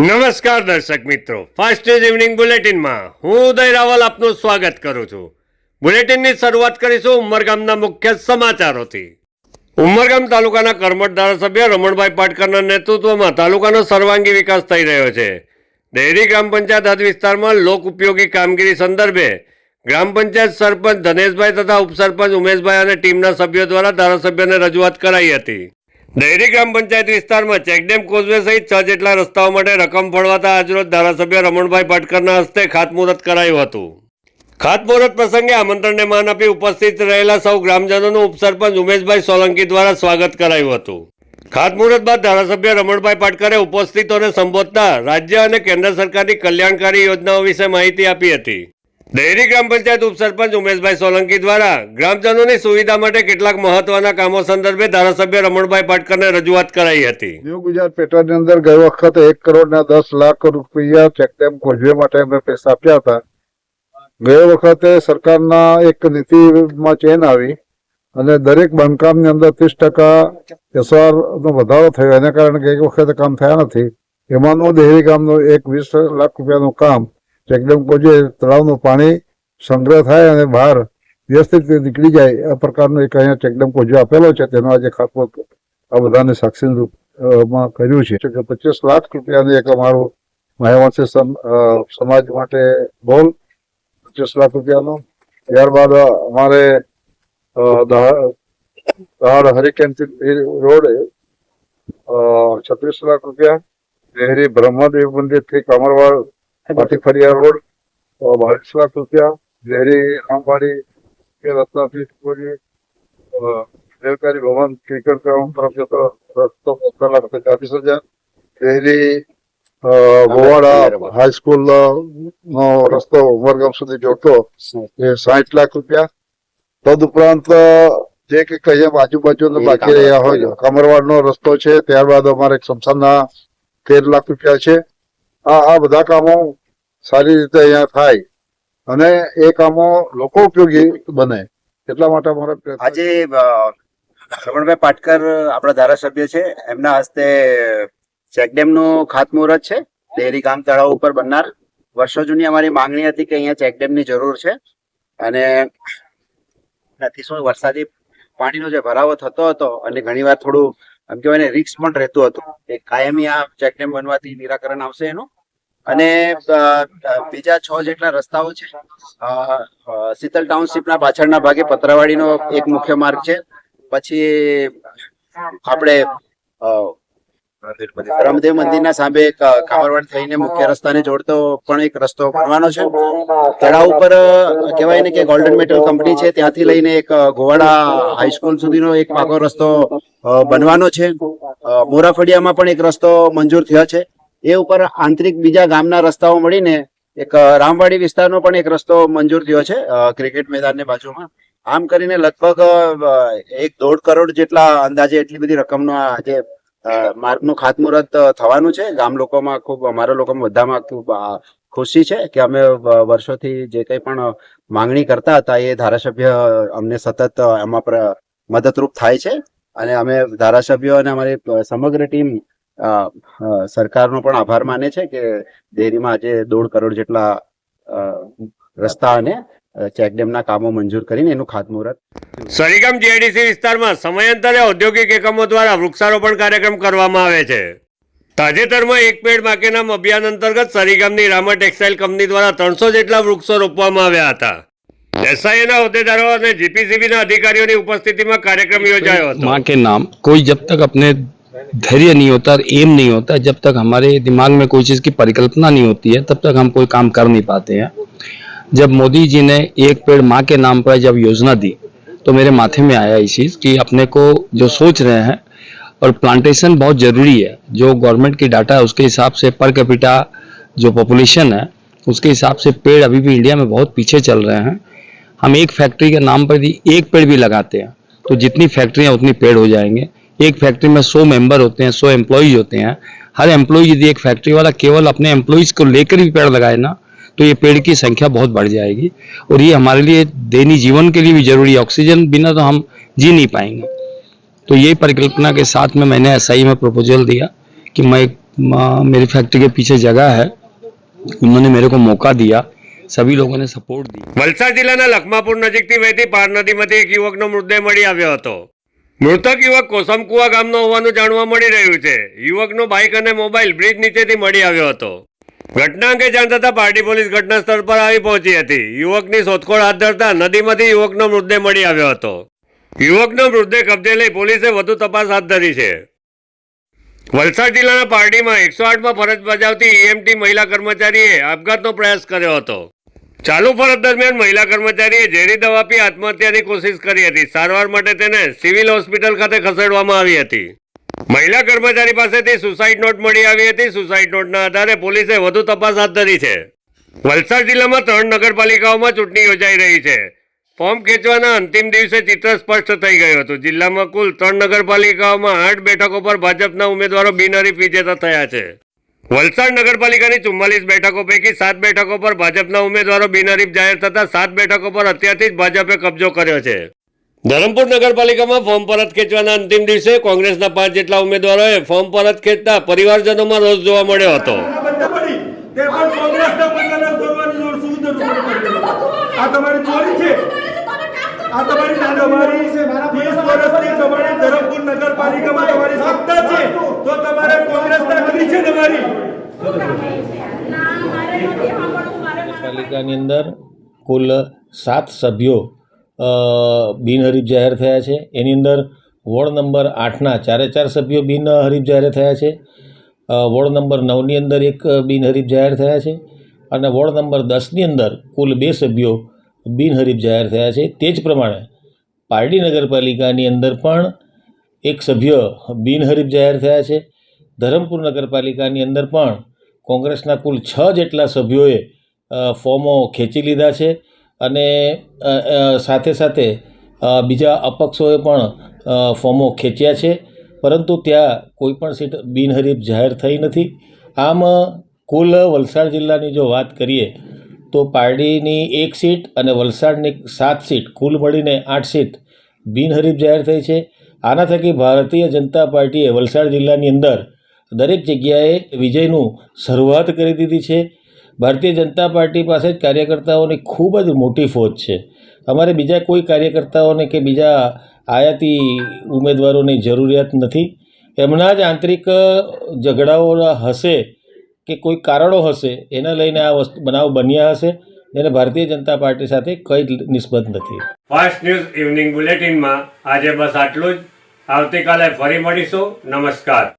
નમસ્કાર દર્શક મિત્રો. ફાસ્ટ ન્યૂઝ ઇવનિંગ બુલેટિનમાં હું ઉદય રાવલ આપનું સ્વાગત કરું છું. બુલેટિનની શરૂઆત કરીશું ઉમરગામના મુખ્ય સમાચારોથી. ઉમરગામ તાલુકાના કરમટ ધારાસભ્ય રમણભાઈ પાટકરના નેતૃત્વમાં તાલુકાનો સર્વાંગી વિકાસ થઈ રહ્યો છે. ડેરી ગ્રામ પંચાયત હદ વિસ્તારમાં લોક ઉપયોગી કામગીરી સંદર્ભે ગ્રામ પંચાયત સરપંચ ધનેશભાઈ તથા ઉપસરપંચ ઉમેશભાઈ અને ટીમના સભ્યો દ્વારા ધારાસભ્યને રજૂઆત કરાઈ હતી. દહેરી ગ્રામ પંચાયત વિસ્તારમાં ચેકડેમ કોઝવે સહિત છ જેટલા રસ્તાઓ માટે રકમ ફળવાતા આજરોજ ધારાસભ્ય રમણભાઈ પાટકરના હસ્તે ખાતમુહૂર્ત કરાયું હતું. ખાતમુહૂર્ત પ્રસંગે આમંત્રણને માન આપી ઉપસ્થિત રહેલા સૌ ગ્રામજનોનું ઉપસરપંચ ઉમેશભાઈ સોલંકી દ્વારા સ્વાગત કરાયું હતું. ખાતમુહૂર્ત બાદ ધારાસભ્ય રમણભાઈ પાટકરે ઉપસ્થિતોને સંબોધતા રાજ્ય અને કેન્દ્ર સરકારની કલ્યાણકારી યોજનાઓ વિશે માહિતી આપી હતી. દહેરી ગ્રામ પંચાયત ઉપસરપંચ ઉમેશભાઈ સોલંકી દ્વારા ગ્રામજનોની સુવિધા માટે કેટલાક મહત્વના કામો સંદર્ભે ધારાસભ્ય રમણભાઈ પાટકરને રજૂઆત કરાઈ હતી. ન્યૂ ગુજરાત પેટાની અંદર ગઈ વખતે એક કરોડ ના દસ લાખ રૂપિયા ચેકડેમ ખોલવા માટે અમે પૈસા આપ્યા હતા. ગઈ વખતે સરકારના એક નીતિમાં ચેન આવી અને દરેક બાંધકામની અંદર ત્રીસ ટકા એસઆરનો વધારો થયો. એના કારણે ગઈ વખતે કામ થયા નથી. એમાંનું દેહરી ગામનું એક વીસ લાખ રૂપિયાનું કામ ચેકડેમ કોઝવે તળાવનું પાણી સંગ્રહ થાય અને બહાર વ્યવસ્થિત રીતે નીકળી જાય, આ પ્રકારનું એક અહીંયા ચેકડેમ કોજો આપેલો છે. તેનો આજે ખાતમું આ બધાને સાક્ષી રૂપમાં કર્યું છે. કે પચીસ લાખ રૂપિયાની એક અમારું મહેવાસી સમાજ માટે બોલ. પચીસ લાખ રૂપિયાનો. ત્યારબાદ અમારે દહાડ હરિકેન રોડ છત્રીસ લાખ રૂપિયા. દેહરી બ્રહ્મદેવ મંદિરથી કમરવાડ પાટી ફરિયા રોડ બાવીસ લાખ રૂપિયા દેહરી આંબાડી કે રત્નાથી પૂરી, સરકારી ભવન ક્રિકેટ ગ્રાઉન્ડ તરફ જતો રસ્તો પંદર લાખ ચાલીસ હજાર. ઝેરી ગોવાડા હાઈસ્કૂલ નો રસ્તો ઉમરગામ સુધી જોડતો એ સાઠ લાખ રૂપિયા. તદ ઉપરાંત જે કે કહીએ આજુબાજુ બાકી રહ્યા હોય કમરવાડ. નો રસ્તો છે ત્યારબાદ અમારે સમસાના તેર લાખ રૂપિયા છે. આ આ બધા કામો સારી રીતે અહીંયા થાય. અને એ કામો લોકો ઉપયોગી બને. એટલા માટે અમારે આજે શ્રવણભાઈ પાટકર આપણા ધારાસભ્ય છે. એમના હસ્તે ચેકડેમનું ખાતમુહૂર્ત છે. ડેરી ગામ તળાવ ઉપર બનનાર. વર્ષો જૂની અમારી માંગણી હતી કે અહીંયા ચેકડેમની જરૂર છે. અને અતિશય વરસાદી પાણીનો જે ભરાવો થતો હતો અને ઘણીવાર થોડું એમ કહેવાય ને રિક્સ પણ રહેતું હતું. એ કાયમી આ ચેકડેમ બનવાથી નિરાકરણ આવશે એનું. અને બીજા છ જેટલા રસ્તાઓ છે શીતલ ટાઉનશીપના પાછળના ભાગે પતરાવાડીનો એક મુખ્ય માર્ગ છે. પછી, આપણે અ, મંદિર. ના સામે એક કામરવાડ થઈને મુખ્ય રસ્તાને જોડતો પણ એક રસ્તો બનવાનો છે. તળાવ ઉપર કહેવાય ને કે ગોલ્ડન મેટલ કંપની છે ત્યાંથી લઈને એક ગોવાડા હાઈસ્કૂલ સુધીનો એક પાકો રસ્તો બનવાનો છે. મોરાફળિયામાં પણ એક રસ્તો મંજૂર થયો છે. એ ઉપર આંતરિક બીજા ગામના રસ્તાઓ મળીને એક રામવાડી વિસ્તારનો પણ એક રસ્તો મંજૂર થયો છે ક્રિકેટ મેદાનની બાજુમાં. આમ કરીને લગભગ એક દોઢ કરોડ જેટલા અંદાજે એટલી બધી રકમનો આ જે અ, માર્ગનું ખાતમુહૂર્ત થવાનું છે. ગામ લોકોમાં ખૂબ, અમારા લોકોમાં બધામાં ખૂબ ખુશી છે કે અમે વર્ષોથી જે કંઈ પણ માંગણી કરતા હતા એ ધારાસભ્ય અમને સતત એમાં મદદરૂપ થાય છે. અને અમે ધારાસભ્યો અને અમારી સમગ્ર ટીમ સરકારનો પણ આભાર માને છે કે ડેરીમાં આજે દોઢ કરોડ જેટલા રસ્તા અને ચેકડેમના કામો મંજૂર કરીને એનું ખાતમુહૂર્ત સરીગામ જીઆઈડીસી વિસ્તારમાં સમયાંતરે ઔદ્યોગિક એકમો દ્વારા વૃક્ષારોપણ કાર્યક્રમ કરવામાં આવે છે તાજેતરમાં એક પેડ માકે નામ અભિયાન અંતર્ગત સરીગામની રામા ટેક્સટાઇલ કંપની દ્વારા ત્રણસો જેટલા વૃક્ષો રોપવામાં આવ્યા હતા એસઆઈના હોદ્દેદારો અને જીપીસીબીના અધિકારીઓની ઉપસ્થિતિમાં કાર્યક્રમ યોજાયો હતો माँ के नाम कोई जब तक अपने धैर्य नहीं होता और एम नहीं होता जब तक हमारे दिमाग में कोई चीज़ की परिकल्पना नहीं होती है तब तक हम कोई काम कर नहीं पाते हैं जब मोदी जी ने एक पेड़ माँ के नाम पर जब योजना दी तो मेरे माथे में आया ये चीज़ कि अपने को जो सोच रहे हैं, और प्लांटेशन बहुत ज़रूरी है। जो गवर्नमेंट की डाटा है, उसके हिसाब से पर कैपिटा जो पॉपुलेशन है, उसके हिसाब से पेड़ अभी भी इंडिया में बहुत पीछे चल रहे हैं। हम एक फैक्ट्री के नाम पर यदि एक पेड़ भी लगाते हैं तो जितनी फैक्ट्रियाँ उतनी पेड़ हो जाएँगे। एक फैक्ट्री में सौ मेंबर होते हैं, सौ एम्प्लॉयज़ होते हैं। हर एम्प्लॉय यदि एक फैक्ट्री वाला केवल अपने एम्प्लॉयज़ को लेकर भी पेड़ लगाए ना तो ये पेड़ की संख्या बहुत बढ़ जाएगी और ये हमारे लिए दैनिक जीवन के लिए भी जरूरी है ऑक्सीजन बिना तो हम जी नहीं पाएंगे तो ये परिकल्पना के साथ में मैंने एस में प्रपोजल दिया कि मैं एक माँ, मेरी फैक्ट्री के पीछे जगह है उन्होंने मेरे को मौका दिया सभी लोगों ने सपोर्ट दी વલસાડ જિલ્લાના લખમાપુર નજીકથી વહેતી પાર નદીમાંથી એક યુવકનો મૃતદેહ મળી આવ્યો હતો મૃતક યુવક કોસમકુવા ગામનો હોવાનું જાણવા મળી રહ્યું છે યુવકનો બાઇક અને મોબાઈલ બ્રિજ નીચેથી મળી આવ્યો હતો ઘટના અંગે જાણ થતાં પાર્ટી પોલીસ ઘટના સ્થળ પર આવી પહોંચી હતી. યુવકની શોધખોળ હાથ ધરતા નદીમાંથી યુવકનો મૃતદેહ મળી આવ્યો હતો. યુવકનો મૃતદેહ કબજે લઈ પોલીસે વધુ તપાસ હાથ ધરી છે. વલસાડ જિલ્લાના પાર્ટીમાં એકસો આઠમાં ફરજ બજાવતી ઈએમટી મહિલા કર્મચારીએ આપઘાતનો પ્રયાસ કર્યો હતો. ચાલુ ફરજ દરમિયાન મહિલા કર્મચારીએ ઝેરી દવા પી આત્મહત્યાની કોશિશ કરી હતી. સારવાર માટે તેને સિવિલ હોસ્પિટલ ખાતે ખસેડવામાં આવી હતી. મહિલા કર્મચારી પાસેથી સુસાઇડ નોટ મળી આવી હતી. સુસાઇડ નોટના આધારે પોલીસે વધુ તપાસ હાથ ધરી છે. વલસાડ જિલ્લામાં ત્રણ નગરપાલિકાઓમાં ચૂંટણી યોજાઈ રહી છે. ફોર્મ ખેંચવાના અંતિમ દિવસે ચિત્ર સ્પષ્ટ થઈ ગયું હતું. જિલ્લામાં કુલ ત્રણ નગરપાલિકાઓમાં આઠ બેઠકો પર ભાજપના ઉમેદવારો બિનહરીફ વિજેતા થયા છે. વલસાડ નગરપાલિકાની ચુમ્માલીસ બેઠકો પૈકી સાત બેઠકો પર ભાજપના ઉમેદવારો બિનહરીફ જાહેર થતાં સાત બેઠકો પર અત્યારથી જ ભાજપે કબજો કર્યો છે. ધરમપુર નગરપાલિકામાં ફોર્મ પરત ખેંચવાના અંતિમ દિવસે કોંગ્રેસના પાંચ જેટલા ઉમેદવારોએ ફોર્મ પરત ખેંચતા પરિવારજનોમાં રોષ જોવા મળ્યો હતો. પાલિકાની અંદર કુલ સાત સભ્યો બિનહરીફ જાહેર થયા છે. એની અંદર વોર્ડ નંબર આઠના ચારે ચાર સભ્યો બિનહરીફ જાહેર થયા છે. વોર્ડ નંબર નવની અંદર એક બિનહરીફ જાહેર થયા છે અને વોર્ડ નંબર દસની અંદર કુલ બે સભ્યો બિનહરીફ જાહેર થયા છે. તે જ પ્રમાણે પારડી નગરપાલિકાની અંદર પણ એક સભ્ય બિનહરીફ જાહેર થયા છે. ધરમપુર નગરપાલિકાની અંદર પણ કોંગ્રેસના કુલ છ જેટલા સભ્યોએ ફોર્મો ખેંચી લીધા છે. અને સાથે સાથે બીજા અપક્ષોએ પણ ફોર્મો ખેંચ્યા છે. પરંતુ ત્યાં કોઈ પણ સીટ બિનહરીફ જાહેર થઈ નથી. આમ, કુલ વલસાડ જિલ્લાની જો વાત કરીએ, તો પારડીની એક સીટ અને વલસાડની સાત સીટ, કુલ મળીને આઠ સીટ બિનહરીફ જાહેર થઈ છે. આના થકી ભારતીય જનતા પાર્ટીએ વલસાડ જિલ્લાની અંદર દરેક જગ્યાએ વિજયનું શરૂઆત કરી દીધી છે. ભારતીય જનતા પાર્ટી પાસે જ કાર્યકર્તાઓની ખૂબ જ મોટી ફોજ છે. અમારે બીજા કોઈ કાર્યકર્તાઓને કે બીજા આયાતી ઉમેદવારોની જરૂરિયાત નથી. એમના જ આંતરિક ઝઘડાઓ હશે કે કોઈ કારણો હશે એને લઈને આ વસ્તુ બનાવ બન્યા હશે એને ભારતીય જનતા પાર્ટી સાથે કંઈ નિસ્બત નથી. ફાસ્ટ ન્યૂઝ ઇવનિંગ બુલેટિનમાં આજે બસ આટલું જ. આવતીકાલે ફરી મળીશું. નમસ્કાર.